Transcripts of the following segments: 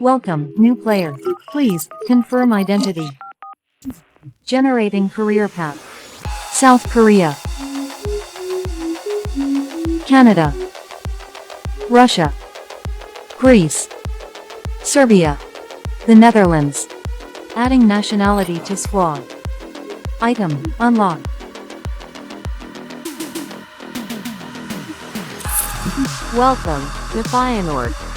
Welcome, new player. Please, confirm identity. Generating career path. South Korea. Canada. Russia. Greece. Serbia. The Netherlands. Adding nationality to squad. Item, unlock. Welcome, to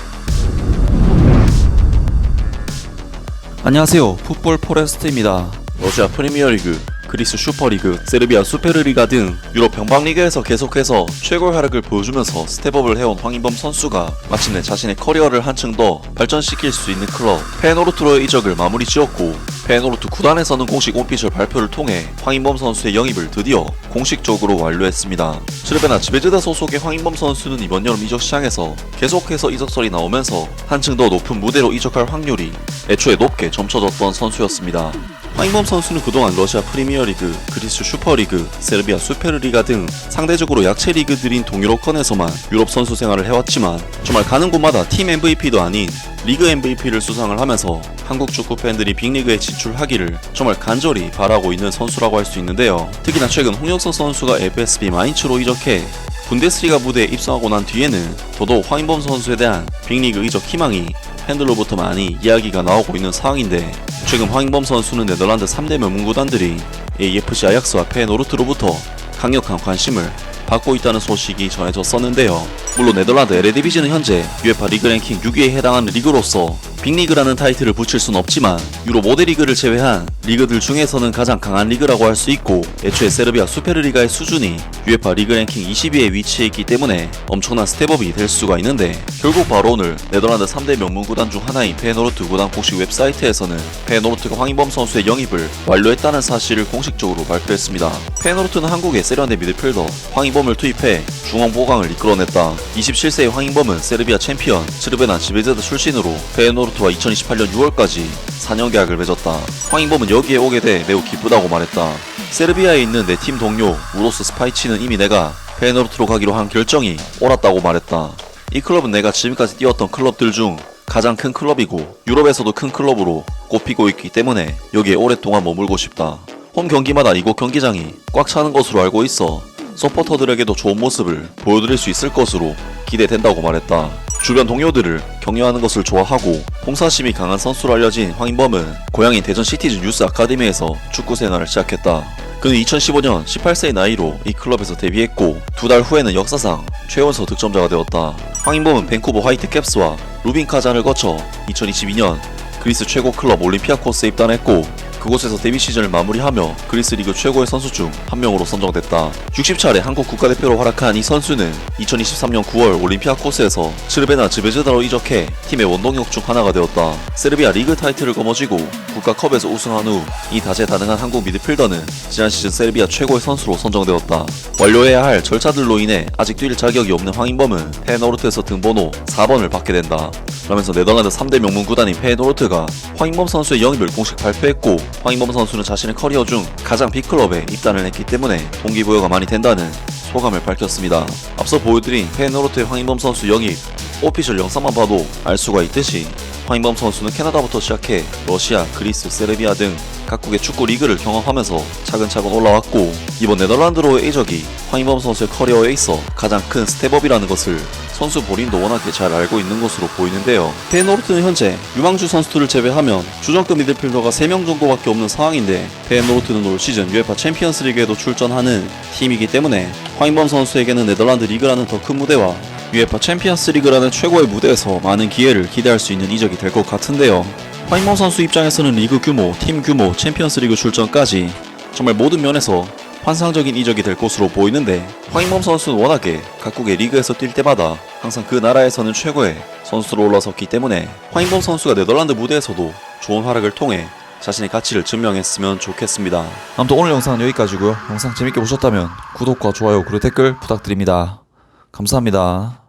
안녕하세요. 풋볼 포레스트입니다. 러시아 프리미어리그, 그리스 슈퍼리그, 세르비아 수페르리가 등 유럽 병방리그에서 계속해서 최고의 활약을 보여주면서 스텝업을 해온 황인범 선수가 마침내 자신의 커리어를 한층 더 발전시킬 수 있는 클럽 페노르트로의 이적을 마무리 지었고 페노르트 구단에서는 공식 오피셜 발표를 통해 황인범 선수의 영입을 드디어 공식적으로 완료했습니다. 츠르베나 지베즈다 소속의 황인범 선수는 이번 여름 이적 시장에서 계속해서 이적설이 나오면서 한층 더 높은 무대로 이적할 확률이 애초에 높게 점쳐졌던 선수였습니다. 황인범 선수는 그동안 러시아 프리미어리그, 그리스 슈퍼리그, 세르비아 수페르리가 등 상대적으로 약체 리그들인 동유럽권에서만 유럽 선수 생활을 해왔지만 정말 가는 곳마다 팀 MVP도 아닌 리그 MVP를 수상을 하면서 한국 축구 팬들이 빅리그에 진출하기를 정말 간절히 바라고 있는 선수라고 할 수 있는데요. 특히나 최근 홍혁석 선수가 FSB 마인츠로 이적해 분데스리가 무대에 입성하고 난 뒤에는 더더욱 황인범 선수에 대한 빅리그 이적 희망이 팬들로부터 많이 이야기가 나오고 있는 상황인데 최근 황인범 선수는 네덜란드 3대 명문구단들이 AFC 아약스와 페노르트로부터 강력한 관심을 받고 있다는 소식이 전해졌었는데요. 물론 네덜란드 LA디비전은 현재 UEFA 리그 랭킹 6위에 해당하는 리그로서 빅리그라는 타이틀을 붙일 순 없지만 유로 모델 리그를 제외한 리그들 중에서는 가장 강한 리그라고 할 수 있고 애초에 세르비아 수페르리가의 수준이 UEFA 리그 랭킹 20위에 위치해 있기 때문에 엄청난 스텝업이 될 수가 있는데 결국 바로 오늘 네덜란드 3대 명문 구단 중 하나인 페노르트 구단 공식 웹사이트에서는 페노르트가 황인범 선수의 영입을 완료했다는 사실을 공식적으로 발표했습니다. 페노르트는 한국의 세련된 미드필더 황인범을 투입해 중앙 보강을 이끌어냈다. 27세의 황인범은 세르비아 챔피언 츠르베나 지베제드 출신으로 페노르트와 2028년 6월까지 4년 계약을 맺었다. 황인범은 여기에 오게 돼 매우 기쁘다고 말했다. 세르비아에 있는 내 팀 동료 우로스 스파이치는 이미 내가 페노르트로 가기로 한 결정이 옳았다고 말했다. 이 클럽은 내가 지금까지 뛰었던 클럽들 중 가장 큰 클럽이고 유럽에서도 큰 클럽으로 꼽히고 있기 때문에 여기에 오랫동안 머물고 싶다. 홈 경기마다 이곳 경기장이 꽉 차는 것으로 알고 있어 서포터들에게도 좋은 모습을 보여드릴 수 있을 것으로 기대된다고 말했다. 주변 동료들을 격려하는 것을 좋아하고 봉사심이 강한 선수로 알려진 황인범은 고향인 대전 시티즌 유스 아카데미에서 축구 생활을 시작했다. 그는 2015년 18세의 나이로 이 클럽에서 데뷔했고 두 달 후에는 역사상 최연소 득점자가 되었다. 황인범은 밴쿠버 화이트캡스와 루빈 카잔을 거쳐 2022년 그리스 최고 클럽 올림피아코스에 입단했고 그곳에서 데뷔 시즌을 마무리하며 그리스 리그 최고의 선수 중 한 명으로 선정됐다. 60차례 한국 국가대표로 활약한 이 선수는 2023년 9월 올림피아코스에서 츠르베나 즈베즈다로 이적해 팀의 원동력 중 하나가 되었다. 세르비아 리그 타이틀을 거머쥐고 국가컵에서 우승한 후 이 다재다능한 한국 미드필더는 지난 시즌 세르비아 최고의 선수로 선정되었다. 완료해야 할 절차들로 인해 아직 뛸 자격이 없는 황인범은 페노르트에서 등번호 4번을 받게 된다. 그러면서 네덜란드 3대 명문 구단인 페노르트가 황인범 선수의 영입을 공식 발표했고 황인범 선수는 자신의 커리어 중 가장 빅클럽에 입단을 했기 때문에 동기부여가 많이 된다는 소감을 밝혔습니다. 앞서 보여드린 페노르트의 황인범 선수 영입 오피셜 영상만 봐도 알 수가 있듯이 황인범 선수는 캐나다부터 시작해 러시아, 그리스, 세르비아 등 각국의 축구 리그를 경험하면서 차근차근 올라왔고 이번 네덜란드로의 이적이 황인범 선수의 커리어에 있어 가장 큰 스텝업이라는 것을 선수 본인도 워낙에 잘 알고 있는 것으로 보이는데요. 페노르트는 현재 유망주 선수들을 제외하면 주전급 미드필더가 3명 정도밖에 없는 상황인데 페노르트는 올 시즌 UEFA 챔피언스 리그에도 출전하는 팀이기 때문에 황인범 선수에게는 네덜란드 리그라는 더 큰 무대와 UEFA 챔피언스 리그라는 최고의 무대에서 많은 기회를 기대할 수 있는 이적이 될 것 같은데요. 황인범 선수 입장에서는 리그 규모, 팀 규모, 챔피언스 리그 출전까지 정말 모든 면에서 환상적인 이적이 될 것으로 보이는데 황인범 선수는 워낙에 각국의 리그에서 뛸 때마다 항상 그 나라에서는 최고의 선수로 올라섰기 때문에 황인범 선수가 네덜란드 무대에서도 좋은 활약을 통해 자신의 가치를 증명했으면 좋겠습니다. 아무튼 오늘 영상은 여기까지고요. 영상 재밌게 보셨다면 구독과 좋아요 그리고 댓글 부탁드립니다. 감사합니다.